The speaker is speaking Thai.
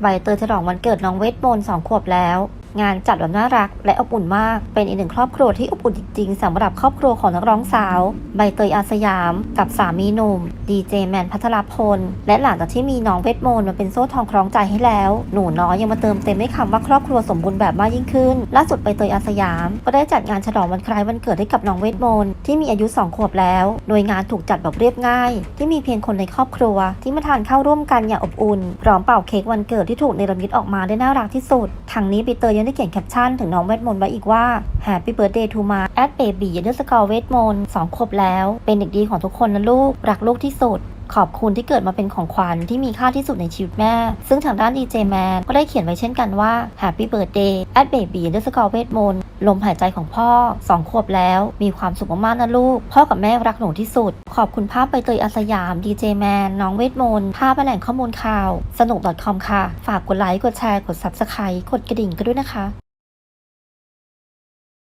ใบเตยฉลองวันเกิดน้องเวทมนต์สองขวบแล้ว งานจัดแบบน่ารักและอบอุ่นมาก เป็นอีกหนึ่งครอบครัวที่อบอุ่นจริงๆสำหรับครอบครัวของนักร้องสาว ใบเตยอาสยาม กับสามีหนุ่ม ดีเจแมนพัทรพล และหลังจากที่มีน้องเวทมนต์มาเป็นโซ่ทองคล้องใจให้แล้ว หนูน้อยยังมาเติมเต็มให้คำว่าครอบครัวสมบูรณ์แบบมากยิ่งขึ้น ล่าสุดใบเตยอาสยาม ก็ได้จัดงานฉลองวันคล้ายวันเกิดให้กับน้องเวทมนต์ที่มีอายุ 2 ขวบแล้ว โดยงานถูกจัดแบบเรียบง่าย ที่มีเพียงคนในครอบครัว ที่มาทานข้าวร่วมกันอย่างอบอุ่นพร้อมเป่าเค้กวันเกิดที่ถูกเนรมิตออกมาได้น่ารักที่สุดทางนี้ใบเตยยังได้เขียนแคปชั่นถึงน้องเวทมนต์ไว้อีกว่า Happy Birthday to ma at baby ยันเดอร์สกอเวทมนต์สองขวบแล้ว เป็นเด็กดีของทุกคนนะลูก รักลูกที่สุด ขอบคุณที่เกิดมาเป็นของขวัญที่มีค่าที่สุดในชีวิตแม่ ซึ่งทางด้านดีเจแมนก็ได้เขียนไว้เช่นกันว่า Happy Birthday at baby ยันเดอร์สกอเวทมนต์ลมหายใจของพ่อสองขวบแล้ว มีความสุขมากๆนะลูก พ่อกับแม่รักหนูที่สุด ขอบคุณภาพใบเตยอาสยามดีเจแมนน้องเวทมนต์ภาพและแหล่งข้อมูลข่าว สนุก .com ค่ะ ฝากกดไลค์กดแชร์กด Subscribe กดกระดิ่งกันด้วยนะคะ